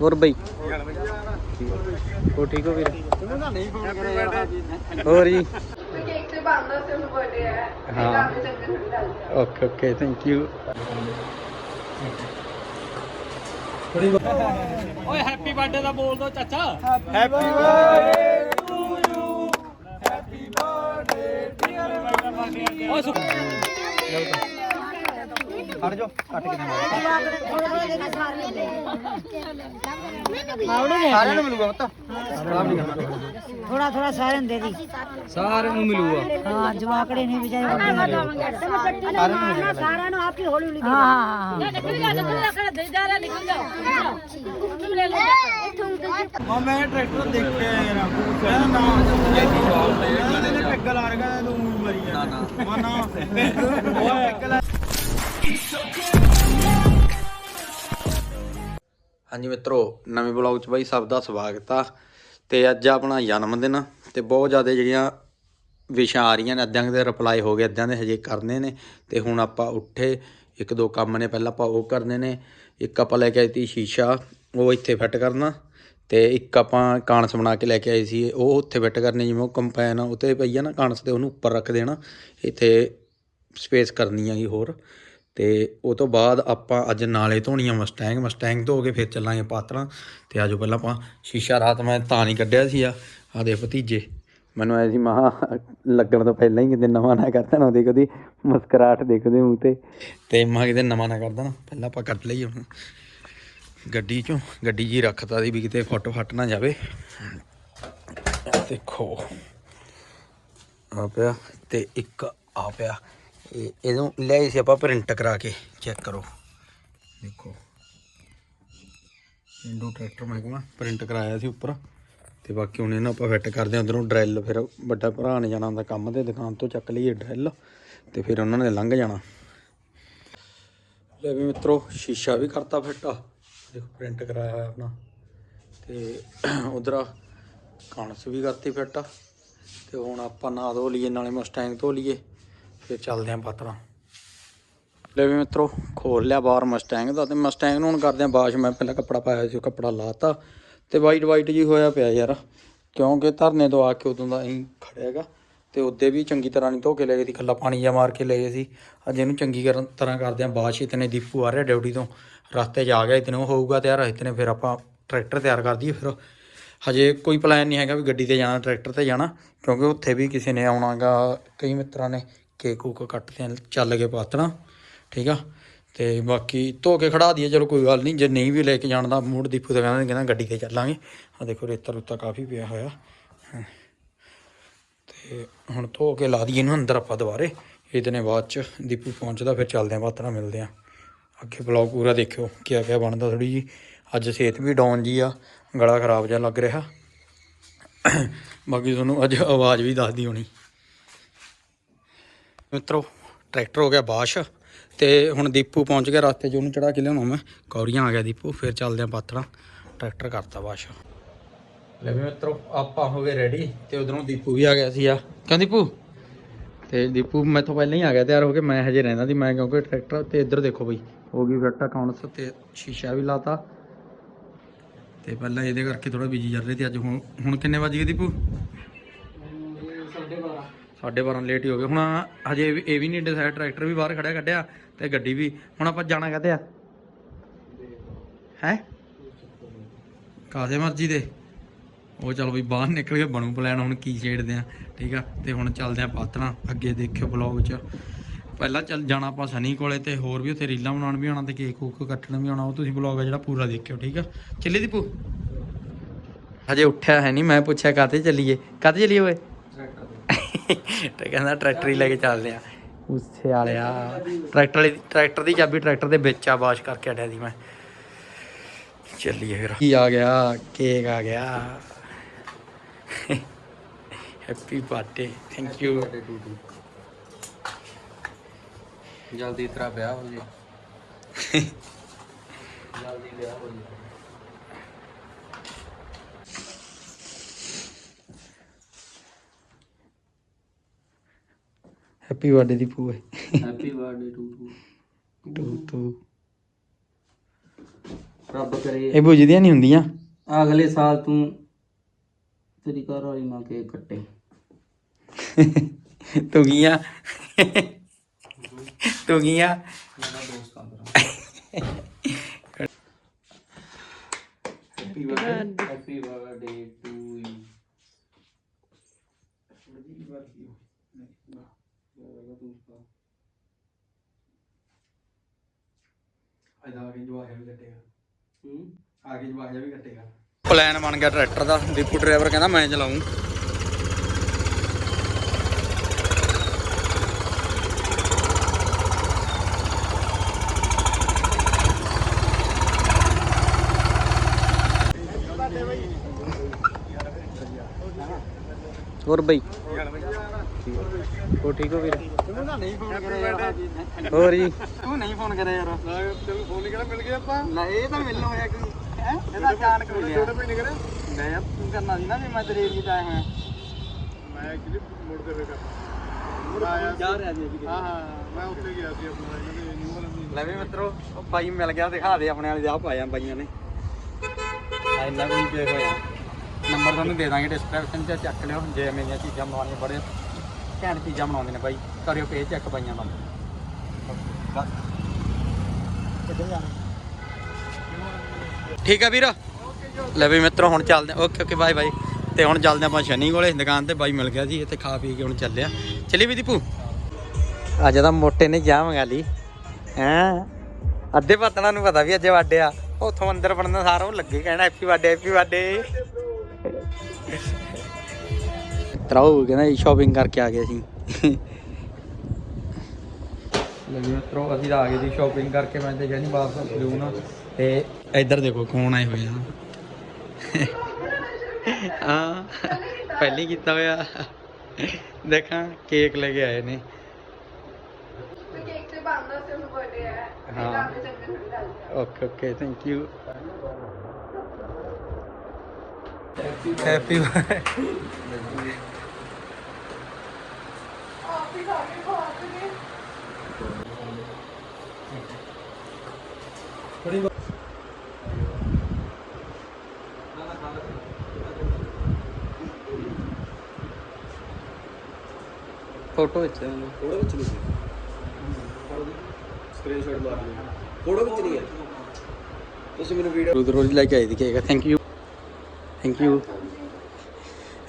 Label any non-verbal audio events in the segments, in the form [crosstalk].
ਹੋਰ ਬਈ। ਹੋ ਠੀਕ ਹੋ ਵੀਰ? ਹੋਰ ਜੀ। ਕੇਕ ਤੇ ਬਣਦਾ ਸੀ ਉਹਨੂੰ ਬਰਥਡੇ ਹੈ। ਓਕੇ ਓਕੇ ਥੈਂਕ ਯੂ ਓਏ ਹੈਪੀ ਬਰਥਡੇ ਦਾ ਬੋਲ ਦੋ ਚਾਚਾ। Happy birthday to you happy birthday dear ਓ ਸੁਖ ਖੜ ਜਾ ਕੱਟ ਕੇ ਸਾਰਿਆਂ ਨੂੰ ਮਿਲੂਗਾ ਪਤਾ। ਥੋੜਾ ਥੋੜਾ ਸਾਰਿਆਂ ਨੂੰ ਦੇ ਦੀ। ਸਾਰਿਆਂ ਨੂੰ ਮਿਲੂਗਾ। ਹਾਂ ਜਵਾਕੜੇ ਨਹੀਂ ਵਿਚਾਰੇ ਵੱਡੇ ਸਾਰਿਆਂ ਨੂੰ ਆਪ ਹੀ ਹੌਲੀ ਹੌਲੀ ਹਾਂ ਹਾਂ ਹਾਂ ਮੈਂ ਟਰੈਕਟਰ ਦੇਖਿਆ ਯਾਰ ਮੈਂ ਨਾ ਜੈਦੀ ਪੈਗ ਲਾ ਰਗਾ ਤੂੰ ਮਰੀ ਜਾ ਨਾ ਨਾ ਨਾ ਉਹ ਪੈਗ ਲਾ ਹਾਂਜੀ ਮਿੱਤਰੋ, ਨਵੇਂ ਬਲੌਗ 'ਚ ਬਾਈ ਸਭ ਦਾ ਸਵਾਗਤ ਆ। ਤੇ ਅੱਜ ਆਪਣਾ ਜਨਮ ਦਿਨ ਤੇ ਬਹੁਤ ਜ਼ਿਆਦਾ ਜਿਹੜੀਆਂ ਵਿਸ਼ਾਂ ਆ ਰਹੀਆਂ ਨੇ, ਅੱਧਿਆਂ ਦੇ ਰਿਪਲਾਈ ਹੋ ਗਏ, ਅੱਧਿਆਂ ਦੇ ਹਜੇ ਕਰਨੇ ਨੇ। ਤੇ ਹੁਣ ਆਪਾਂ ਉੱਠੇ, ਇੱਕ ਦੋ ਕੰਮ ਨੇ ਪਹਿਲਾਂ ਆਪਾਂ ਉਹ ਕਰਨੇ ਨੇ। ਇੱਕ ਆਪਾਂ ਲੈ ਕੇ ਆਈ ਸੀ ਸ਼ੀਸ਼ਾ, ਉਹ ਇੱਥੇ ਫਿੱਟ ਕਰਨਾ। ਤੇ ਇੱਕ ਆਪਾਂ ਕਾਂਸ ਬਣਾ ਕੇ ਲੈ ਕੇ ਆਏ ਸੀ, ਉਹ ਉੱਥੇ ਫਿੱਟ ਕਰਨੀ, ਜਿਵੇਂ ਉਹ ਕੰਪੈਨ ਆ ਉੱਤੇ ਪਈ ਆ ਨਾ ਕਾਂਸ ਤੇ ਉਹਨੂੰ ਉੱਪਰ ਰੱਖ ਦੇਣਾ। ਇੱਥੇ ਸਪੇਸ ਕਰਨੀ ਹੈਗੀ ਹੋਰ। ਤੇ ਉਹ ਤੋਂ ਬਾਅਦ ਆਪਾਂ ਅੱਜ ਨਾਲੇ ਧੋਣੀਆਂ ਮਸਟੈਂਗ ਮਸਟੈਂਗ ਧੋ ਕੇ ਫਿਰ ਚੱਲਾਂਗੇ ਪਾਤਰਾਂ। ਤੇ ਆਜੋ ਪਹਿਲਾਂ ਆਪਾਂ ਸ਼ੀਸ਼ਾ ਰਾਤ ਮੈਂ ਤਾਂ ਨਹੀਂ ਕੱਢਿਆ ਸੀ ਆ ਆ ਦੇ ਭਤੀਜੇ। ਮੈਨੂੰ ਐ ਸੀ ਮਹਾ ਲੱਗਣ ਤੋਂ ਪਹਿਲਾਂ ਹੀ ਕਿਤੇ ਨਵਾਂ ਨਾ ਕਰ ਦੇਣਾ, ਉਹਦੀ ਕਦੀ ਮੁਸਕਰਾਹਟ ਦੇਖਦੇ ਮੂੰਹ ਤੇ। ਤੇ ਮਾ ਕਿਤੇ ਨਵਾਂ ਨਾ ਕਰਦਾ ਦੇਣਾ, ਪਹਿਲਾਂ ਆਪਾਂ ਕੱਢ ਲਈਏ ਹੁਣ। ਗੱਡੀ ਚੋਂ, ਗੱਡੀ ਜੀ ਰੱਖਤਾ ਸੀ ਵੀ ਕਿਤੇ ਫੁੱਟ ਫੱਟ ਨਾ ਜਾਵੇ। ਦੇਖੋ, ਆ ਪਿਆ ਤੇ ਇੱਕ ਆ ਪਿਆ। ਇਹ ਇਹਨੂੰ ਲਿਆਏ ਸੀ ਆਪਾਂ ਪ੍ਰਿੰਟ ਕਰਾ ਕੇ ਚੈੱਕ ਕਰੋ। ਦੇਖੋ। ਇੰਡੋ ਟਰੈਕਟਰ ਮਹਿਕਮਾ ਪ੍ਰਿੰਟ ਕਰਾਇਆ ਸੀ ਉੱਪਰ। ਤੇ ਬਾਕੀ ਹੁਣ ਇਹਨੂੰ ਆਪਾਂ ਫਿੱਟ ਕਰਦੇ ਹਾਂ ਉਧਰੋਂ ਡਰਿੱਲ ਫਿਰ ਵੱਡਾ ਭਰਾ ਨੇ ਜਾਣਾ ਹੁੰਦਾ ਕੰਮ ਤੇ, ਦੁਕਾਨ ਤੋਂ ਚੱਕ ਲਈਏ ਡਰਿੱਲ ਤੇ ਫਿਰ ਉਹਨਾਂ ਨੇ ਲੰਘ ਜਾਣਾ। ਲੈ ਵੀ ਮਿੱਤਰੋ, ਸ਼ੀਸ਼ਾ ਵੀ ਕਰਤਾ ਫਿੱਟ ਦੇਖੋ ਪ੍ਰਿੰਟ ਕਰਾਇਆ ਹੋਇਆ ਆਪਣਾ। ਤੇ ਉਧਰ ਕਣਸ ਵੀ ਕਰਤੀ ਫਿੱਟ ਤੇ ਹੁਣ ਆਪਾਂ ਨਾ ਧੋ ਲਈਏ, ਨਾਲੇ ਮਸਟੈਂਗ ਧੋ ਲਈਏ। ਫਿਰ ਚੱਲਦੇ ਆਂ ਪਾਤਰਾਂ ਲੈ ਵੀ ਮਿੱਤਰੋ, ਖੋਲ ਲਿਆ ਬਾਹਰ ਮਸਟੈਂਗ ਦਾ ਤੇ ਮਸਟੈਂਗ ਨੂੰ ਹੁਣ ਕਰਦੇ ਆਂ ਬਾਸ਼ ਮੈਂ ਪਹਿਲਾਂ ਕੱਪੜਾ ਪਾਇਆ ਸੀ, ਉਹ ਕੱਪੜਾ ਲਾਤਾ। ਤੇ ਵਾਈਟ ਵਾਈਟ ਜੀ ਹੋਇਆ ਪਿਆ ਯਾਰ। ਕਿਉਂਕਿ ਧਰਨੇ ਤੋਂ ਆ ਕੇ ਉਦੋਂ ਦਾ ਅਸੀਂ ਖੜਿਆਗਾ। ਤੇ ਉੱਦੇ ਵੀ ਚੰਗੀ ਤਰ੍ਹਾਂ ਨਹੀਂ ਧੋ ਕੇ ਲੈ ਗਏ ਸੀ ਖੱਲਾ ਪਾਣੀ ਜਾਂ ਮਾਰ ਕੇ ਲੈ ਗਏ ਸੀ। ਅੱਜ ਇਹਨੂੰ ਚੰਗੀ ਕਰਨ ਤਰ੍ਹਾਂ ਕਰਦੇ ਆਂ ਬਾਸ਼ ਇਤਨੇ ਦੀਪੂ ਆ ਰਿਹਾ ਡਿਊਟੀ ਤੋਂ। ਰਸਤੇ 'ਚ ਆ ਗਿਆ, ਇਤਨੇ ਉਹ ਹੋਊਗਾ ਤਿਆਰ, ਇਤਨੇ ਫਿਰ ਆਪਾਂ ਟਰੈਕਟਰ ਤਿਆਰ ਕਰ ਦਈਏ ਫਿਰ। ਹਜੇ ਕੋਈ ਪਲਾਨ ਨਹੀਂ ਹੈਗਾ ਵੀ ਗੱਡੀ ਤੇ ਜਾਣਾ, ਟਰੈਕਟਰ ਤੇ ਜਾਣਾ। ਕਿਉਂਕਿ ਉੱਥੇ ਵੀ ਕਿਸੇ ਨੇ ਆਉਣਾਗਾ, ਕਈ ਮਿੱਤਰਾਂ ਨੇ ਕੇਕ ਕੂਕ ਕੱਟਦੇ ਆ ਚੱਲ ਕੇ ਪਾਤਣਾ, ਠੀਕ ਆ? ਤੇ ਬਾਕੀ ਧੋ ਕੇ ਖੜਾ ਦਈਏ ਚਲੋ ਕੋਈ ਗੱਲ ਨਹੀਂ, ਜੇ ਨਹੀਂ ਵੀ ਲੈ ਕੇ ਜਾਣ ਦਾ ਮੂਡ ਦੀਪੂ ਤਾਂ ਕਹਿੰਦਾ ਕਹਿੰਦਾ ਗੱਡੀ ਤੇ ਚੱਲਾਂਗੇ। ਆ ਦੇਖੋ, ਰੇਤਾ ਰੁੱਤਾ ਕਾਫੀ ਪਿਆ ਹੋਇਆ। ਤੇ ਹੁਣ ਧੋ ਕੇ ਲਾ ਦਈਏ ਇਹਨੂੰ ਅੰਦਰ ਆਪਾਂ ਦੁਬਾਰੇ। ਇਹਦੇ ਨੇ ਬਾਅਦ ਚ ਦੀਪੂ ਪਹੁੰਚਦਾ, ਫਿਰ ਚੱਲਦੇ ਆ ਪਾਤਣਾ ਮਿਲਦੇ ਆ। ਅੱਗੇ ਬਲੌਗ ਪੂਰਾ ਦੇਖਿਓ, ਕਿਆ ਕਿਆ ਬਣਦਾ ਥੋੜੀ ਜੀ ਅੱਜ ਸਿਹਤ ਵੀ ਡਾਊਨ ਜੀ ਆ, ਗਲਾ ਖਰਾਬ ਜਿਹਾ ਲੱਗ ਰਿਹਾ। ਬਾਕੀ ਤੁਹਾਨੂੰ ਅੱਜ ਆਵਾਜ਼ ਵੀ ਦੱਸਦੀ ਹੋਣੀ। ਮਿੱਤਰੋ, ਟਰੈਕਟਰ ਹੋ ਗਿਆ ਬਾਸ਼ ਤੇ ਹੁਣ ਦੀਪੂ ਪਹੁੰਚ ਗਿਆ ਰਸਤੇ 'ਚ, ਉਹਨੂੰ ਚੜਾ ਕੇ ਲਿਆਉਣਾ ਮੈਂ। ਕੌਰੀਆਂ ਆ ਗਿਆ ਦੀਪੂ, ਫਿਰ ਚੱਲਦੇ ਆ ਪਾਤੜਾ। ਟਰੈਕਟਰ ਕਰਤਾ ਬਾਸ਼। ਲੈ ਵੀ ਮਿੱਤਰੋ, ਆਪਾਂ ਹੋ ਗਏ ਰੈਡੀ ਤੇ ਉਧਰੋਂ ਦੀਪੂ ਵੀ ਆ ਗਿਆ ਸੀ ਆ ਕਿਉਂ ਦੀਪੂ? ਤੇ ਦੀਪੂ ਮੈਥੋਂ ਪਹਿਲਾਂ ਹੀ ਆ ਗਿਆ, ਤਿਆਰ ਹੋ ਕੇ ਮੈਂ ਹਜੇ ਰਹਿੰਦਾ ਸੀ, ਮੈਂ ਕਿਉਂਕਿ ਟਰੈਕਟਰ ਤੇ ਇੱਧਰ ਦੇਖੋ ਬਈ, ਹੋ ਗਈ ਫਿੱਟ ਅਕਾਊਂਟਸ ਤੇ ਸ਼ੀਸ਼ਾ ਵੀ ਲਾਤਾ। ਤੇ ਪਹਿਲਾਂ ਇਹਦੇ ਕਰਕੇ ਥੋੜਾ ਬਿਜ਼ੀ ਚੱਲ ਰਹੇ ਤੇ ਅੱਜ ਹੁਣ ਹੁਣ ਕਿੰਨੇ ਵਜ ਗਏ ਦੀਪੂ? 12:30 12:30 ਲੇਟ ਹੀ ਹੋ ਗਏ। ਹੁਣ ਹਜੇ ਇਹ ਵੀ ਨਹੀਂ ਡਿਸਾਈਡ ਟਰੈਕਟਰ ਵੀ ਬਾਹਰ ਖੜਿਆ ਕੱਢਿਆ ਤੇ ਗੱਡੀ ਵੀ। ਹੁਣ ਆਪਾਂ ਜਾਣਾ ਕਹਤੇ ਆ? ਹੈ? ਕਾਦੇ ਮਰਜ਼ੀ ਦੇ। ਉਹ ਚਲ ਵੀ ਬਾਹਰ ਨਿਕਲ ਕੇ ਬਣੂ ਪਲਾਨ ਹੁਣ ਕੀ ਛੇੜਦੇ ਆ, ਠੀਕ ਆ? ਤੇ ਹੁਣ ਚੱਲਦੇ ਆ ਪਾਤਣਾ ਅੱਗੇ ਦੇਖਿਓ ਬਲੌਗ 'ਚ। ਪਹਿਲਾਂ ਚੱਲ ਜਾਣਾ ਆਪਾਂ ਸਨੀ ਕੋਲੇ ਤੇ ਹੋਰ ਵੀ ਉੱਥੇ ਰੀਲਾਂ ਬਣਾਉਣ ਵੀ ਆਉਣਾ ਤੇ ਕੇਕ ਕੂਕ ਕੱਟਣ ਵੀ ਆਉਣਾ, ਉਹ ਤੁਸੀਂ ਬਲੌਗ ਆ ਜਿਹੜਾ ਪੂਰਾ ਦੇਖਿਓ, ਠੀਕ ਆ? ਚੱਲੀ ਦੀਪੂ। ਹਜੇ ਉੱਠਿਆ ਹੈ ਨਹੀਂ, ਮੈਂ ਪੁੱਛਿਆ ਕਾਤੇ ਚੱਲੀਏ? ਕਾਤੇ ਚੱਲੀਏ ਓਏ? ਤੇ ਕਹਿੰਦਾ ਟਰੈਕਟਰ ਹੀ ਲੈ ਕੇ ਚੱਲਦੇ ਆ। ਉਸੇ ਵਾਲਿਆ ਟਰੈਕਟਰ ਵਾਲੀ ਟਰੈਕਟਰ ਦੀ ਚਾਬੀ ਟਰੈਕਟਰ ਦੇ ਵਿੱਚ ਆ ਵਾਸ਼ ਕਰਕੇ ਅੜਿਆ ਦੀ ਮੈਂ। ਚੱਲੀਏ ਫਿਰ। ਕੀ ਆ ਗਿਆ? ਕੇਕ ਆ ਗਿਆ। ਹੈਪੀ ਬਰਥਡੇ ਥੈਂਕ ਯੂ ਜਲਦੀ ਤੇਰਾ ਵਿਆਹ ਹੋ ਜੇ। [laughs] ਜਲਦੀ ਵਿਆਹ ਹੋ ਜੇ। ਹੈਪੀ ਬਰਥਡੇ ਦੀ ਪੂਏ happy birthday to to to to ਰੱਬ ਕਰੇ। ਇਹ ਬੁਝਦੀਆਂ ਨਹੀਂ ਹੁੰਦੀਆਂ। ਅਗਲੇ ਸਾਲ ਤੂੰ ਤੇਰੀ ਘਰ ਵਾਲੀ ਨਾ ਕੇਕ ਕੱਟੇ। ਤੁਗੀਆਂ ਤੁਗੀਆਂ happy birthday to you plan ਬਣ ਗਿਆ ਟਰੈਕਟਰ ਦਾ। ਦੀਪੂ ਡਰਾਈਵਰ ਕਹਿੰਦਾ ਮੈਂ ਚਲਾਉਂ ਹੋਰ ਬਈ? ਹੋ ਠੀਕ ਹੋ ਵੀਰ? ਹੋਰ ਜੀ? ਤੂੰ ਨਹੀਂ ਫੋਨ ਕਰਿਆ ਯਾਰ। ਤੈਨੂੰ ਫੋਨ ਨਹੀਂ ਕਰਿਆ ਮਿਲ ਗਿਆ ਆਪਾਂ। ਲੈ ਇਹ ਤਾਂ ਮਿਲਣ ਹੋਇਆ ਕੋਈ। ਹੈ? ਇਹਦਾ ਅਚਾਨਕ ਹੋ ਗਿਆ। ਛੋਟੇ ਨਹੀਂ ਕਰਿਆ? ਮੈਂ ਯਾਰ ਤੂੰ ਕਰਨਾ ਸੀ ਨਾ ਵੀ ਮੈਂ ਤੇਰੇ ਏਰੀਏ ਚ ਆਇਆ ਹੋਇਆ। ਮੈਂ ਐਕਚੁਅਲੀ ਮੁੜਦੇ ਹੋਏ ਕਰਨਾ। ਜਾ ਰਿਹਾ ਜੀ ਹਾਂ ਹਾਂ ਮੈਂ ਉੱਥੇ ਗਿਆ ਸੀ ਆਪਣਾ ਇਹਨਾਂ ਦੇ ਨਿਊ ਵਾਲਾ ਲੈ ਵੀ ਮਿੱਤਰੋ ਉਹ ਭਾਈ ਮਿਲ ਗਿਆ ਦਿਖਾ ਦੇ ਆਪਣੇ ਵਾਲੇ ਦੇ। ਆ ਪਾਇਆ ਬਾਈਆਂ ਨੇ। ਆ ਇੰਨਾ ਕੋਈ ਪੇ ਹੋਇਆ। ਨੰਬਰ ਤੁਹਾਨੂੰ ਦੇ ਦਾਂਗੇ ਡਿਸਕ੍ਰਿਪਸ਼ਨ 'ਚ ਚੱਕ ਲਿਓ, ਜੇ ਮੇਰੀਆਂ ਚੀਜ਼ਾਂ ਬਣਾਉਣੀਆਂ ਬੜੇ ਘੈਂਟ ਚੀਜ਼ਾਂ ਬਣਾਉਂਦੇ ਨੇ ਬਾਈ, ਕਰਿਓ ਪੇਜ ਚੈੱਕ ਬਾਈਆਂ ਦਾ। ਠੀਕ ਆ ਵੀਰ? ਲੈ ਵੀ ਮਿੱਤਰੋ, ਹੁਣ ਚੱਲਦੇ ਓਕੇ ਓਕੇ ਬਾਏ ਬਾਏ ਤੇ ਹੁਣ ਚੱਲਦੇ ਆਪਾਂ ਸ਼ਨੀ ਕੋਲੇ, ਦੁਕਾਨ ਤੇ ਬਾਈ ਮਿਲ ਗਿਆ ਜੀ ਇੱਥੇ ਖਾ ਪੀ ਕੇ ਹੁਣ ਚੱਲਿਆ ਚੱਲੀ ਵੀ ਦੀਪੂ? ਅੱਜ ਤਾਂ ਮੋਟੇ ਨੇ ਜਾ ਮੰਗਾ ਲਈ। ਹੈਂ? ਅੱਧੇ ਪਤਣਾ ਨੂੰ ਪਤਾ ਵੀ ਅੱਜ ਵਾਡੇ ਆ। ਉਥੋਂ ਅੰਦਰ ਬਣਦਾ ਸਾਰਾ ਉਹ ਲੱਗੇ ਕਹਿਣਾ ਹੈਪੀ ਬਰਥਡੇ ਹੈਪੀ ਬਰਥਡੇ ਤਰਾਉ ਕਹਿੰਦਾ ਸ਼ਾਪਿੰਗ ਕਰਕੇ ਆ ਗਏ ਸੀ ਲੱਗੀ ਮਿੱਤਰੋ ਅਸੀਂ ਤਾਂ ਆ ਗਏ ਜੀ ਸ਼ਾਪਿੰਗ ਕਰਕੇ ਮੈਂ ਤੇ ਜਾਨੀ ਵਾਪਸ ਲੂਣਾ ਤੇ ਇੱਧਰ ਦੇਖੋ ਕੌਣ ਆਏ ਹੋਏ ਆ। ਹਾਂ ਪਹਿਲੀ ਕੀਤਾ ਹੋਇਆ। ਦੇਖਾਂ ਕੇਕ ਲੈ ਕੇ ਆਏ ਨੇ। ਕੇਕ ਤੇ ਬਣਦਾ ਸੀ ਉਹਨੂੰ ਬਰਥਡੇ ਹੈ। ਹੈ। Okay okay thank you happy photo ਵਿੱਚ ਫੋਟੋ ਵਿੱਚ ਨਹੀਂ ਸਕਰੀਨਸ਼ਾਟ ਮਾਰ ਲਿਓ ਫੋਟੋ ਵਿੱਚ ਨਹੀਂ ਹੈ ਤੁਸੀਂ ਮੈਨੂੰ ਵੀਡੀਓ ਰੋਜ਼ ਰੋਜ਼ ਲੈ ਕੇ ਆਈ ਦੀ cake thank you thank you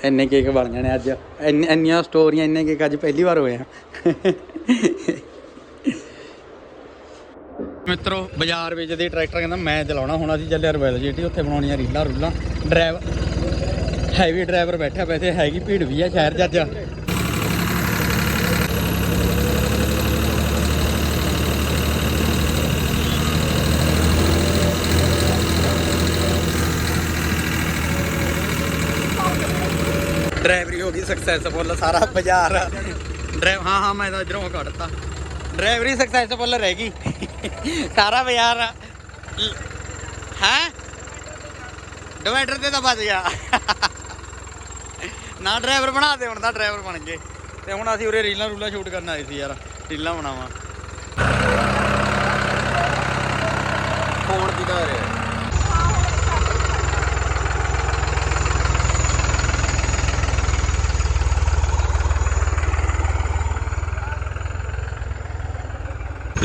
ਇੰਨੇ ਕੇਕ ਬਣ ਜਾਣੇ ਅੱਜ। ਇੰਨੀਆਂ ਸਟੋਰੀਆਂ ਇੰਨੇ ਕੇਕ ਅੱਜ ਪਹਿਲੀ ਵਾਰ ਹੋਏ ਆ। ਮਿੱਤਰੋ, ਬਾਜ਼ਾਰ ਵਿੱਚ ਦੇ ਟਰੈਕਟਰ ਕਹਿੰਦਾ, ਮੈਂ ਚਲਾਉਣਾ, ਹੁਣ ਅਸੀਂ ਚੱਲੇ ਰਵੈਲ ਜੀਟੀ, ਉੱਥੇ ਬਣਾਉਣੀਆਂ ਰੀਲਾਂ ਰੂਲਾਂ। ਡਰਾਈਵਰ ਹੈਵੀ ਡਰਾਈਵਰ ਬੈਠਾ ਵੈਸੇ ਹੈਗੀ ਭੀੜ ਵੀ ਆ ਸ਼ਹਿਰ 'ਚ ਅੱਜ। ਡਰਾਈਵਰੀ ਹੋ ਗਈ ਸਕਸੈਸਫੁਲ ਸਾਰਾ ਬਾਜ਼ਾਰ। ਡਰਾਈਵ ਹਾਂ ਹਾਂ, ਮੈਂ ਤਾਂ ਇਧਰੋਂ ਕੱਢਤਾ। ਡਰਾਈਵਰੀ ਸਕਸੈਸਫੁਲ ਰਹਿ ਗਈ। ਸਾਰਾ ਬਾਜ਼ਾਰ। ਹੈ? ਡਿਵਾਈਡਰ ਤੇ ਤਾਂ ਬਚ ਗਿਆ। ਨਾ ਡਰਾਈਵਰ ਬਣਾ ਦੇ, ਹੁਣ ਤਾਂ ਡਰਾਈਵਰ ਬਣ ਗਏ। ਤੇ ਹੁਣ ਅਸੀਂ ਉਰੇ ਰੀਲਾਂ ਰੂਲਾਂ ਸ਼ੂਟ ਕਰਨ ਆਏ ਸੀ ਯਾਰ। ਰੀਲਾਂ ਬਣਾਵਾਂ ਫੋਨ ਦੀ ਦਾ ਰਿਹਾ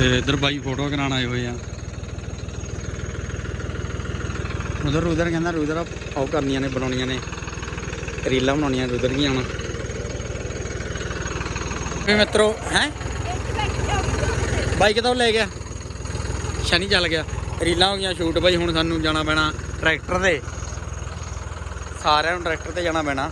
ਤੇ ਇਧਰ ਬਾਈ ਫੋਟੋ ਕਰਾਉਣ ਆਏ ਹੋਏ ਆ। ਉਧਰ ਉਧਰ ਕਹਿੰਦਾ ਉਧਰ ਉਹ ਕਰਨੀਆਂ ਨੇ, ਬਣਾਉਣੀਆਂ ਨੇ। ਰੀਲਾਂ ਬਣਾਉਣੀਆਂ ਉਧਰ ਕੀ ਆਉਣਾ ਵੀ ਮਿੱਤਰੋ, ਹੈ? ਬਾਈਕ ਤਾਂ ਲੈ ਗਿਆ? ਸ਼ਨੀ ਚੱਲ ਗਿਆ। ਰੀਲਾਂ ਹੋ ਗਈਆਂ, ਸ਼ੂਟ ਬਾਈ, ਹੁਣ ਸਾਨੂੰ ਜਾਣਾ ਪੈਣਾ ਟਰੈਕਟਰ ਤੇ। ਸਾਰਿਆਂ ਨੂੰ ਟਰੈਕਟਰ ਤੇ ਜਾਣਾ ਪੈਣਾ।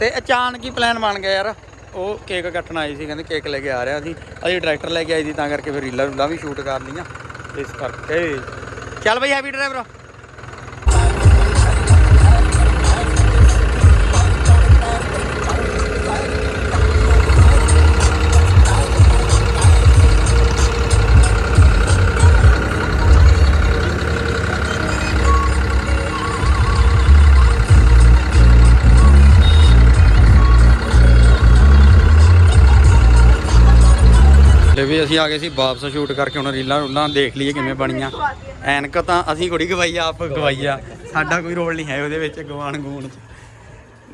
ਤੇ ਅਚਾਨਕ ਹੀ ਪਲਾਨ ਬਣ ਗਿਆ ਯਾਰ। ਉਹ ਕੇਕ ਕੱਟਣ ਆਈ ਸੀ, ਕਹਿੰਦੇ ਕੇਕ ਲੈ ਕੇ ਆ ਰਿਹਾ ਸੀ। ਅਸੀਂ ਟਰੈਕਟਰ ਲੈ ਕੇ ਆਈ ਸੀ, ਤਾਂ ਕਰਕੇ ਫਿਰ ਰੀਲਾਂ ਰੂਲਾਂ ਵੀ ਸ਼ੂਟ ਕਰ ਲਈਆਂ। ਇਸ ਕਰਕੇ ਚੱਲ ਬਈ ਹੈਵੀ ਡਰਾਈਵਰ ਅਸੀਂ ਆ ਗਏ ਸੀ ਵਾਪਸ ਸ਼ੂਟ ਕਰਕੇ ਹੁਣ ਰੀਲਾਂ ਰੂਲਾਂ ਦੇਖ ਲਈਏ ਕਿਵੇਂ ਬਣੀਆਂ। ਐਨਕ ਤਾਂ ਅਸੀਂ ਕੁੜੀ ਗਵਾਈ ਆਪ ਗਵਾਈ ਆ। ਸਾਡਾ ਕੋਈ ਰੋਲ ਨਹੀਂ ਹੈ ਉਹਦੇ ਵਿੱਚ ਗਵਾਣ ਗੂਣ ਚ।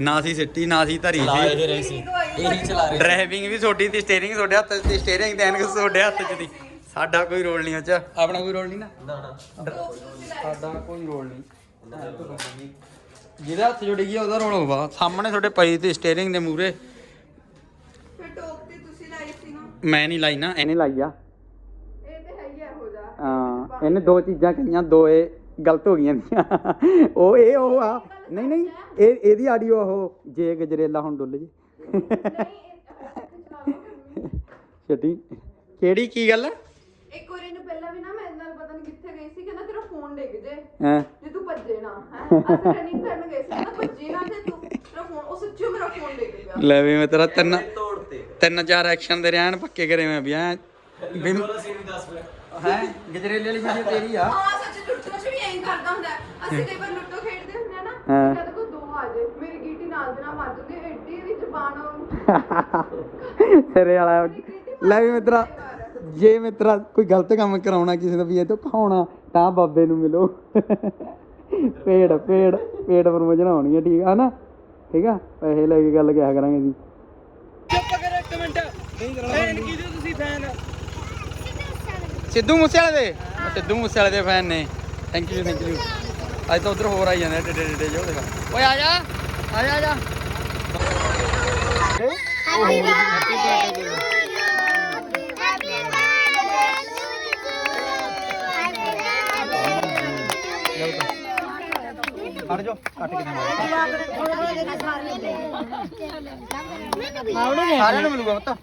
ਨਾ ਅਸੀਂ ਸਿੱਟੀ ਨਾ ਅਸੀਂ ਧਰੀ ਸੀ। ਡਰਾਈਵਿੰਗ ਵੀ ਛੋਟੀ ਤੇ ਸਟੀਅਰਿੰਗ ਤੁਹਾਡੇ ਹੱਥ ਤੇ ਸਟੀਅਰਿੰਗ ਤੇ ਐਨਕ ਤੁਹਾਡੇ ਹੱਥ 'ਚ ਦੀ ਸਾਡਾ ਕੋਈ ਰੋਲ ਨਹੀਂ ਉਹ 'ਚ ਆਪਣਾ ਕੋਈ ਰੋਲ ਨਹੀਂ ਨਾ? ਸਾਡਾ ਕੋਈ ਰੋਲ ਨਹੀਂ। ਜਿਹਦਾ ਹੱਥ ਜੁੜ ਗਿਆ ਉਹਦਾ ਰੋਲ ਹੋਊਗਾ। ਸਾਹਮਣੇ ਤੁਹਾਡੇ ਪਈ ਤੇ ਸਟੀਅਰਿੰਗ ਦੇ ਮੂਰੇ ਫਿਰ ਟੋਪ ਤੇ ਤੁਸੀਂ ਲਾਈ ਸੀ ਨਾ ਮੈਂ ਨਹੀਂ ਲਾਈ ਨਾ ਇਹਨੇ ਲਾਈ ਆ। ਇਹ ਤੇ ਹੈ ਹੀ ਇਹੋ ਜਿਹਾ। ਹਾਂ ਇਹਨੇ ਦੋ ਚੀਜ਼ਾਂ ਕਹੀਆਂ ਦੋ ਇਹ ਗਲਤ ਹੋ ਗਈਆਂ ਦੀਆਂ। ਉਹ ਇਹ ਉਹ ਆ। ਨਹੀਂ ਨਹੀਂ ਇਹ ਇਹਦੀ ਆਡੀਓ ਉਹ ਜੇ ਗਜਰੇਲਾ ਹੁਣ ਡੁੱਲ ਜੇ। ਨਹੀਂ ਇਹ ਚਲਾ ਲਓ ਛੱਡੀ ਕਿਹੜੀ ਕੀ ਗੱਲ ਇੱਕ ਵਾਰੀ ਨੂੰ ਪਹਿਲਾਂ ਵੀ ਨਾ ਮੈਂ ਨਾਲ ਪਤਾ ਨਹੀਂ ਕਿੱਥੇ ਗਈ ਸੀ ਕਹਿੰਦਾ ਤੇਰਾ ਫੋਨ ਡਿੱਗ ਜੇ। ਹਾਂ? ਜੇ ਤੂੰ ਭੱਜੇ ਨਾ ਹੈ? ਅਸੀਂ ਰਨਿੰਗ ਕਰਨ ਗਏ ਸੀ ਕਹਿੰਦਾ ਭੱਜੇ ਨਾ ਤੇ ਤੂੰ ਤੇਰਾ ਫੋਨ ਉਹ ਸੱਚੀ ਮੇਰਾ ਫੋਨ ਡਿੱਗ ਗਿਆ ਲੈ ਵੀ ਮੈਂ ਤੇਰਾ ਤਿੰਨ ਤੋੜਤੇ। ਤਿੰਨ ਚਾਰ ਐਕਸ਼ਨ ਦੇ ਰਹਿਣ ਪੱਕੇ ਕਰੇ ਮੈਂ ਵੀ ਐ ਪਿਆ ਹੈ? ਗਜਰੇਲੇ ਵਾਲੀ ਵੀਡੀਓ ਤੇਰੀ ਆ। ਹਾਂ ਸੱਚ ਲੁੱਟੋ ਚ ਵੀ ਐਂ ਕਰਦਾ ਹੁੰਦਾ। ਹੈ। ਅਸੀਂ ਕਈ ਵਾਰ ਲੁੱਟੋ ਖੇਡਦੇ ਹੁੰਦੇ ਆ ਨਾ ਹਾਂ। ਜਦ ਕੋ ਦੋ ਆ ਜਾਏ ਮੇਰੀ ਗੀਟੀ ਨਾਲ ਦੇ ਨਾਲ ਵੱਜ ਗਈ ਐਡੀ ਦੀ ਜ਼ਬਾਨ ਸਿਰੇ ਵਾਲਾ। ਲੈ ਵੀ ਮਿੱਤਰਾ ਜੇ ਮਿੱਤਰਾ ਕੋਈ ਗਲਤ ਕੰਮ ਕਰਾਉਣਾ ਕਿਸੇ ਦਾ ਵੀ ਇਹ ਤੋਂ ਖਾਉਣਾ ਤਾਂ ਬਾਬੇ ਨੂੰ ਮਿਲੋ। ਪੇੜ ਪੇੜ ਪੇੜ ਪ੍ਰਮੋਸ਼ਨ ਹੋਣੀ ਹੈ ਠੀਕ ਆ ਨਾ ਠੀਕ ਆ? ਪੈਸੇ ਲੈ ਕੇ ਗੱਲ ਕਿਆ ਕਰਾਂਗੇ ਜੀ ਸਿੱਧੂ ਮੂਸੇ ਵਾਲੇ ਦੇ ਸਿੱਧੂ ਮੂਸੇ ਵਾਲੇ ਦੇ ਫੈਨ ਨੇ। ਥੈਂਕ ਯੂ ਥੈਂਕ ਯੂ ਅੱਜ ਤਾਂ ਉਧਰ ਹੋਰ ਆਈ ਜਾਂਦੇ ਟੇਡੇ ਟੇਡੇ ਜੋ ਦੇਖਾ। ਓਏ ਆ ਜਾ ਆ ਜਾ ਆ ਜਾ। ਹਟ ਜਾ ਕੱਟ ਕੇ ਸਾਰਿਆਂ ਨੂੰ ਮਿਲੂਗਾ ਪਤਾ।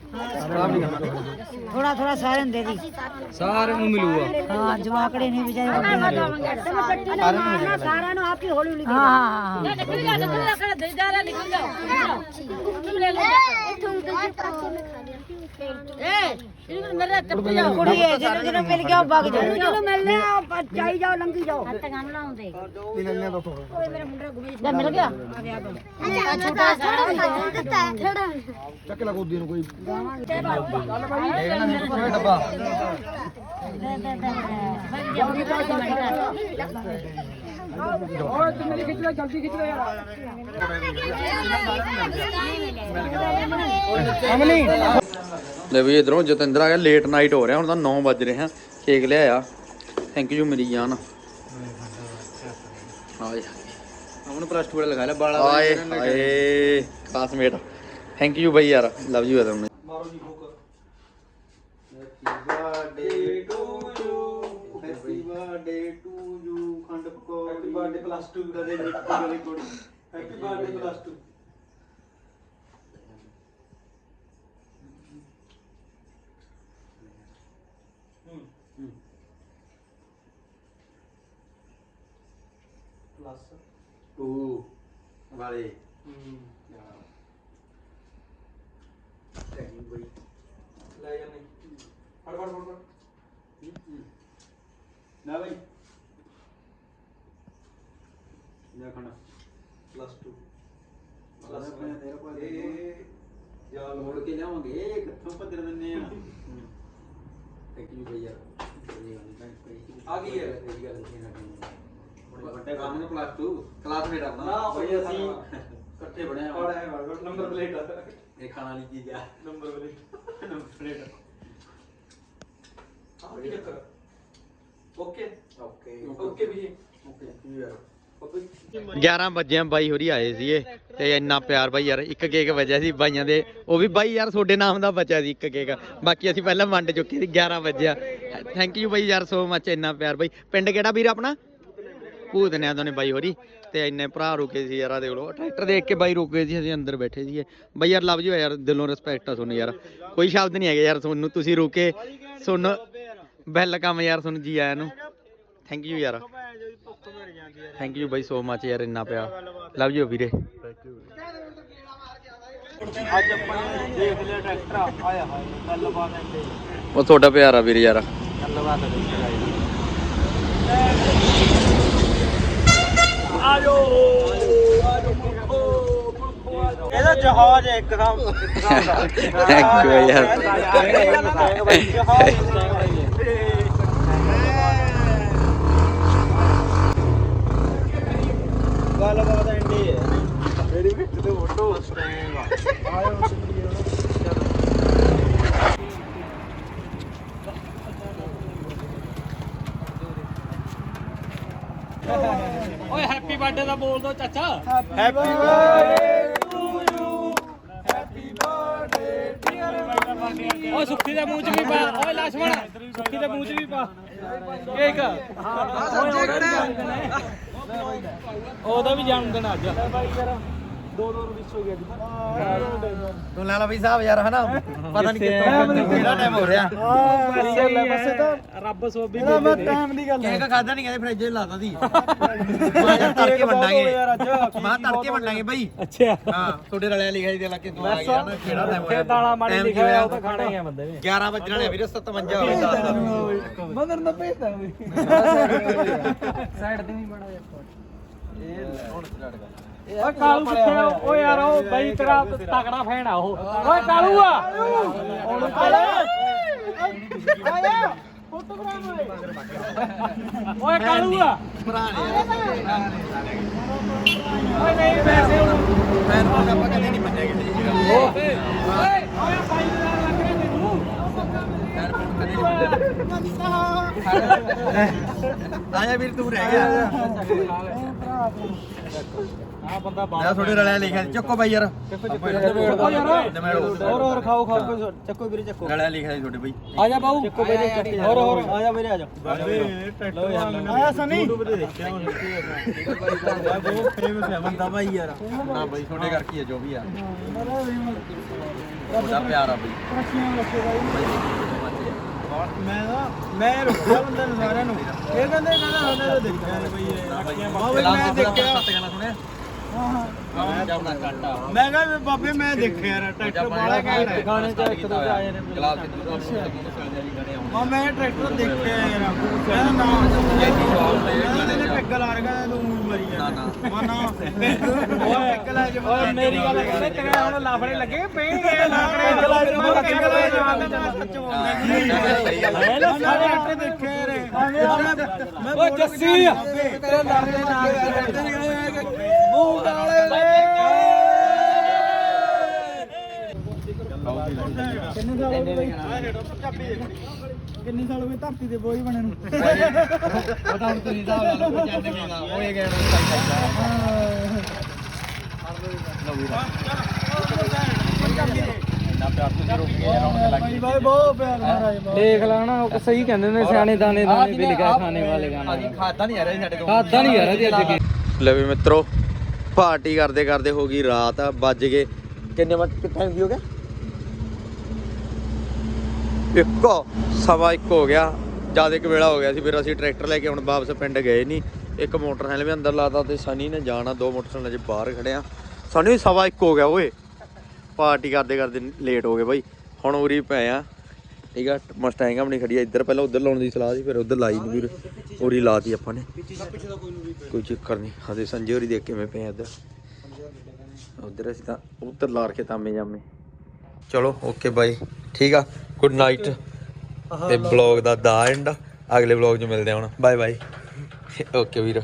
ਥੋੜਾ ਥੋੜਾ ਸਾਰਿਆਂ ਨੂੰ ਦੇ ਦੀ। ਸਾਰਿਆਂ ਨੂੰ ਮਿਲੂਗਾ। ਹਾਂ ਜਵਾਕੜੇ ਨਹੀਂ ਵਿਚਾਰੇ ਸਾਰਿਆਂ ਨੂੰ ਆਪ ਹੀ ਹੌਲੀ ਹੌਲੀ ਹਾਂ ਹਾਂ। ਕੁੜੀ ਹੈ ਜਿਹਨੂੰ ਜਿਹਨੂੰ ਮਿਲ ਗਿਆ ਉਹ ਵਗ ਜਾਓ ਜਿਹਨੂੰ ਮਿਲਨੇ ਆ ਚਾਈ ਜਾਓ ਲੰਗੀ ਜਾਓ। ਹੱਥ ਗਾਣ ਲਾਉਂਦੇ। ਓਏ ਮੇਰਾ ਮੁੰਡਾ ਗੁਮੀ ਲੈ ਮਿਲ ਗਿਆ? ਛੋਟਾ ਸਾਰਾ ਡੱਬਾ। ਲੈ ਵੀ ਇਧਰੋਂ ਜਤਿੰਦਰ ਆ ਗਿਆ ਲੇਟ ਨਾਈਟ ਹੋ ਰਿਹਾ ਹੁਣ ਤਾਂ 9 ਵੱਜ ਰਹੇ ਆ। ਕੇਕ ਲਿਆਇਆ। ਥੈਂਕ ਯੂ ਮੇਰੀ ਜਾਨ। ਆਏ ਹੁਣ ਪਲੱਸ 2 ਵਾਲਾ ਲਗਾ ਲੈ ਬਾਲਾ ਆਏ ਆਏ ਕਲਾਸਮੇਟ ਥੈਂਕ ਯੂ ਬਈ ਯਾਰ ਲਵ ਯੂ ਅਦਮ ਨੇ ਬਰਥਡੇ ਬਰਥਡੇ ਪਲੱਸ 2 ਦਾ ਦੇ happy birthday plus 2 plus two ਵਾਲੇ ਥੈਂਕ ਯੂ ਬਈ ਲੈ ਜਾਂਦੇ ਫੜ ਫੜ ਫੜ ਫੜ ਨਾ ਬਈ ਜਾ ਖਣਾ ਪਲੱਸ 2 ਪਲੱਸ ਇਹ ਜਾ ਮੋੜ ਕੇ ਲਿਆਵਾਂਗੇ। ਕਿੱਥੋਂ ਭੱਜਣ ਦਿੰਨੇ ਆ? ਥੈਂਕ ਯੂ ਯਾਰ ਆ ਗਈ ਹੈ। ਇਹ ਗੱਲ ਨਹੀਂ। ਨਾ ਵੱਡੇ ਕੰਮ ਨੇ ਪਲੱਸ 2 ਕਲਾਸਮੇਟ ਆਪਣਾ। ਨਾ ਬਈ ਅਸੀਂ ਇਕੱਠੇ ਬਣਿਆ ਪੜਿਆ ਨੰਬਰ ਪਲੇਟ ਇਹ ਖਾਣ ਵਾਲੀ ਚੀਜ਼ ਆ। Number plate. Number plate. ਆ ਕੀ ਚੱਕਰ। ਓਕੇ। ਓਕੇ। ਓਕੇ ਵੀ ਓਕੇ। ਯਾਰ। 11 ਵਜੇ ਬਾਈ ਹੋਰੀ ਆਏ ਸੀਗੇ ਤੇ ਇੰਨਾ ਪਿਆਰ ਬਾਈ ਯਾਰ, ਇੱਕ ਕੇਕ ਵਜਿਆ ਸੀ ਬਾਈਆਂ ਦੇ। ਉਹ ਵੀ ਬਾਈ ਯਾਰ, ਤੁਹਾਡੇ ਨਾਮ ਦਾ ਬਚਿਆ ਸੀ ਇੱਕ ਕੇਕ। ਬਾਕੀ ਅਸੀਂ ਪਹਿਲਾਂ ਵੰਡ ਚੁੱਕੇ ਸੀ 11 ਵਜਿਆ। ਥੈਂਕ ਯੂ ਬਾਈ ਯਾਰ ਸੋ ਮੱਚ ਇੰਨਾ ਪਿਆਰ ਬਾਈ। ਪਿੰਡ ਕਿਹੜਾ ਵੀਰ ਆਪਣਾ? ਭੂਤਨਿਆਂ ਤੋਂ ਨੇ ਬਾਈ ਹੋਰੀ। ਤੇ ਇੰਨੇ ਭਰਾ ਰੁਕੇ ਸੀ ਯਾਰ ਦੇਖ ਲਓ। ਟਰੈਕਟਰ ਦੇਖ ਕੇ ਬਾਈ ਰੁਕੇ ਸੀ, ਅਸੀਂ ਅੰਦਰ ਬੈਠੇ ਸੀਗੇ। ਬਾਈ ਯਾਰ, ਲਵ ਯੂ ਯਾਰ, ਦਿਲੋਂ ਰਿਸਪੈਕਟ ਆ ਤੁਹਾਨੂੰ ਯਾਰ। ਕੋਈ ਸ਼ਬਦ ਨਹੀਂ ਹੈਗਾ ਯਾਰ ਤੁਹਾਨੂੰ, ਤੁਸੀਂ ਰੁਕੇ। ਸੁਣ ਵੈਲਕਮ ਯਾਰ ਤੁਹਾਨੂੰ ਜੀ ਆਇਆਂ ਨੂੰ। ਥੈਂਕ ਯੂ ਯਾਰ। ਥੈਂਕ ਯੂ ਬਾਈ ਸੋ ਮੱਚ ਯਾਰ ਇੰਨਾ ਪਿਆਰ ਲਵ ਯੂ ਵੀਰੇ। ਅੱਜ ਆਪਾਂ ਨੇ ਦੇਖ ਲਿਆ ਟਰੈਕਟਰ ਆਇਆ ਹਾਏ ਗੱਲਬਾਤ ਐਂਦੇ ਉਹ ਤੁਹਾਡਾ ਪਿਆਰ ਆ ਵੀਰੇ ਯਾਰ। ਗੱਲਬਾਤ ਆਜੋ ਆਜੋ ਇਹਦਾ ਜਹਾਜ਼ ਹੈ ਇੱਕ ਥਾਂ ਇੱਕ ਥਾਂ ਦਾ ਇੱਕ ਯਾਰ ਗੱਲਬਾਤ ਐਂਡੀ ਹੈ ਮੇਰੀ ਵਿੱਚ ਤੇ ਫੋਟੋ ਆਇਓ ਸਿੱਧੀ ਓਏ ਹੈਪੀ ਬਰਥਡੇ ਦਾ ਬੋਲ ਦੋ ਚਾਚਾ happy birthday to you happy birthday dear ਓਏ ਸੁੱਖੀ ਦੇ ਮੂੰਹ 'ਚ ਵੀ ਪਾ ਓਏ ਲਾਸ਼ਮਣ ਸੁੱਖੀ ਦੇ ਮੂੰਹ 'ਚ ਵੀ ਪਾ ਕੇਕ ਹਾਂ ਸਬਜੈਕਟ ਉਹਦਾ ਵੀ ਜਨਮ ਦਿਨ ਅੱਜ। ਤੂੰ ਲੈ ਲਾ ਬਈ ਸਾਹਿਬ ਯਾਰ ਹਨਾ? ਪਤਾ ਨਹੀਂ ਕਿੱਥੋਂ ਕਿਹੜਾ ਟਾਈਮ ਹੋ ਰਿਹਾ। ਰੱਬ ਸੋਬੀ ਮੈਂ ਟਾਈਮ ਦੀ। ਗੱਲ ਕੇਕ ਖਾਦਾ ਨਹੀਂ ਕਹਿੰਦੇ ਫ੍ਰਿਜ ਲਾਤਾ ਸੀ ਮੈਂ ਤੜਕੇ ਵੰਡਾਂਗੇ। ਮੈਂ ਤੜਕੇ ਵੰਡਾਂਗੇ ਬਈ। ਅੱਛਾ। ਹਾਂ ਤੁਹਾਡੇ ਰਲਿਆ ਲਿਖਿਆ ਸੀ ਤੇ ਲਾ ਕੇ ਤੂੰ ਆ ਗਿਆ ਨਾ ਕਿਹੜਾ ਟਾਈਮ ਹੋਇਆ? ਦਾਣਾ ਮਾੜੀ ਲਿਖਿਆ ਉਹ ਤਾਂ ਖਾਣਾ ਹੀ ਆ ਬੰਦੇ ਨੇ। 11 ਵਜਣ ਵਾਲੇ ਆ ਵੀਰੇ 57 ਹੋ ਗਏ 10 ਦਾ ਮਦਰ ਨਾ ਭੇਜਦਾ ਵੀ। ਸਾਈਡ ਤੇ ਨਹੀਂ ਬਣਾ ਇਹ ਹੁਣ ਸਟਾਰਟ ਕਰ ਓਏ ਕਾਲੂ ਕਿੱਥੇ ਆ? ਓ ਯਾਰ ਉਹ ਬਈ ਤੇਰਾ ਤਕੜਾ ਫੈਨ ਆ ਉਹ। ਓਏ ਕਾਲੂ ਆ। ਉਹਨੂੰ ਓਏ ਕਾਲੂ ਆ। ਓਏ ਨਹੀਂ ਵੈਸੇ ਉਹਨੂੰ ਮੈਂ ਆਪਾਂ ਕਦੇ ਨਹੀਂ ਮੰਨਿਆ ਕਿਸੇ ਚੀਜ਼ ਦਾ ਓਏ ਓਏ ਬਾਈ ਲੱਗ ਰਿਹਾ ਤੈਨੂੰ ਆਇਆ ਵੀਰ, ਤੂੰ ਰਹਿ ਗਿਆ। ਆ ਬੰਦਾ ਰਲਿਆ ਲਿਖਿਆ। ਚੱਕੋ ਬਾਈ ਯਾਰ। ਓ ਯਾਰ ਨਿਮੇੜੋ ਹੋਰ ਹੋਰ ਖਾਓ ਖਾਓ ਕੋਈ ਚੱਕੋ ਵੀਰੇ ਚੱਕੋ। ਰਲਿਆ ਲਿਖਿਆ ਸੀ ਤੁਹਾਡੇ ਬਾਈ। ਆ ਜਾ ਬਾਊ। ਚੱਕੋ ਵੀਰੇ ਹੋਰ ਹੋਰ ਆ ਜਾ ਵੀਰੇ ਆ ਜਾ। ਆਇਆ ਸਨੀ? ਬਹੁਤ ਫੇਮਸ ਹੈ ਬੰਦਾ ਬਾਈ ਯਾਰ ਹਾਂ ਬਾਈ ਤੁਹਾਡੇ ਕਰਕੇ ਜੋ ਵੀ ਆ। ਤੁਹਾਡਾ ਪਿਆਰ ਆ ਬਾਈ। ਮੈਂ ਨਾ, ਮੈਂ ਰੋਕਿਆ ਬੰਦਾ ਨੂੰ ਸਾਰਿਆਂ ਨੂੰ। ਇਹ ਕਹਿੰਦੇ, ਕਹਿੰਦਾ ਉਹਨੇ ਤਾਂ ਦੇਖਿਆ ਨਹੀਂ ਬਈ ਇਹ। ਬਾਬੇ ਮੈਂ ਦੇਖਿਆ। ਸੁਣਿਆ ਮੈਂ ਕਿਹਾ ਬਾਬੇ ਮੈਂ ਦੇਖਿਆ ਯਾਰ ਟਰੈਕਟਰ ਬਾਲਾ ਘੈਂਟ ਹੈ ਗਾਣੇ ਚ ਇੱਕ ਦੋ ਆਏ ਨੇ ਗਲਾਸ ਕਿੱਥੇ ਤੋਂ ਹਾਂ ਮੈਂ ਟਰੈਕਟਰ ਦੇਖਿਆ ਯਾਰ ਮੈਂ ਨਾ ਮੈਂ ਪੈਗ ਲਾ ਰਿਹਾ ਤੂੰ ਮਰੀ ਜਾ ਨਾ ਨਾ ਉਹ ਪੈਗ ਲਾ ਕੇ ਓਏ ਮੇਰੀ ਗੱਲ ਸੁਣ ਤੇਰੇ ਹੁਣ ਲਾਫੜੇ ਲੱਗੇ ਪੇਣਗੇ ਲਾਫੜੇ ਪੈਗ ਲਾ ਕੇ ਮੈਂ ਸੱਚ ਮੈਂ ਨਾ ਸਾਰੇ ਟਰੈਕਟਰ ਦੇਖਿਆ ਓਏ ਜੱਸੀ। ਤੇਰੇ ਲਾਰੇ ਨਾਲ ਮੂੰਹ ਕਾਲੇ ਲੈ। ਕਿੰਨੇ ਸਾਲ ਹੋ ਗਏ ਕਿੰਨੇ ਸਾਲ ਹੋ ਗਏ ਧਰਤੀ ਤੇ ਬੋਝ ਬਣਨ ਨੂੰ? ਪਤਾ ਹੁਣ ਤੁਸੀਂ ਹਿਸਾਬ ਲਾ ਲਓ 95 ਦਾ ਹੋਏ ਗਏ ਬਾਈ ਬਹੁਤ ਪਿਆਰ ਮਹਾਰਾਜ ਦੇਖ ਲੈਣਾ ਉਹ ਸਹੀ ਕਹਿੰਦੇ ਨੇ ਸਿਆਣੇ ਦਾਣੇ ਦਾਣੇ ਵੀ ਲਿਖਿਆ ਖਾਣੇ ਵਾਲੇ ਗਾਣਾ। ਖਾਦਾ ਨਹੀਂ ਆ ਰਿਹਾ ਸਾਡੇ ਕੋਲ। ਖਾਦਾ ਨਹੀਂ ਯਾਰ ਇਹਦੀ ਅੱਜ ਲੈ ਵੀ ਮਿੱਤਰੋ ਪਾਰਟੀ ਕਰਦੇ ਕਰਦੇ ਹੋ ਗਈ ਰਾਤ ਵੱਜ ਗਏ। ਕਿੰਨੇ ਵਜੇ ਕਿ ਦੀ ਹੋ ਗਿਆ? ਇੱਕੋ ਸਵਾ ਇੱਕ ਹੋ ਗਿਆ। ਜ਼ਿਆਦਾ ਇੱਕ ਵੇਲਾ ਹੋ ਗਿਆ ਸੀ ਫਿਰ ਅਸੀਂ ਟਰੈਕਟਰ ਲੈ ਕੇ ਹੁਣ ਵਾਪਸ ਪਿੰਡ ਗਏ ਨਹੀਂ ਇੱਕ ਮੋਟਰਸਾਈਕਲ ਵੀ ਅੰਦਰ ਲਾਤਾ ਤੇ ਸਨੀ ਨੇ ਜਾਣਾ ਦੋ ਮੋਟਰਸਾਈਕਲ ਅਜੇ ਬਾਹਰ ਖੜਿਆ। ਸਨੀ ਵੀ ਸਵਾ ਇੱਕ ਹੋ ਗਿਆ ਓਏ। ਪਾਰਟੀ ਕਰਦੇ ਕਰਦੇ ਲੇਟ ਹੋ ਗਏ ਬਾਈ। ਹੁਣ ਉਰੀ ਪਏ ਆ। ਠੀਕ ਆ ਮਸਟੈਂਗ ਆਪਣੀ ਖੜੀ ਆ। ਇੱਧਰ ਪਹਿਲਾਂ ਉੱਧਰ ਲਾਉਣ ਦੀ ਸਲਾਹ ਸੀ, ਫਿਰ ਉੱਧਰ ਲਾਈ ਨਹੀਂ ਵੀਰ ਉਰੀ ਲਾਤੀ ਆਪਾਂ ਨੇ। ਕੋਈ ਚੱਕਰ ਨਹੀਂ ਹਾਂ ਸੰਜੇ ਹੋਰੀ ਦੇਖ ਕਿਵੇਂ ਪਏ ਆ ਇੱਧਰ। ਉੱਧਰ ਅਸੀਂ ਤਾਂ ਉੱਧਰ ਲਾ ਕੇ ਤਾਮੇ ਜਾਮੇ। ਚਲੋ ਓਕੇ ਬਾਈ। ਠੀਕ ਆ ਗੁੱਡ ਨਾਈਟ ਤੇ ਬਲੌਗ ਦਾ ਦਾ ਐਂਡ ਅਗਲੇ ਬਲੌਗ 'ਚ ਮਿਲਦੇ ਹਾਂ ਹੁਣ। ਬਾਏ ਬਾਏ ਓਕੇ ਵੀਰ।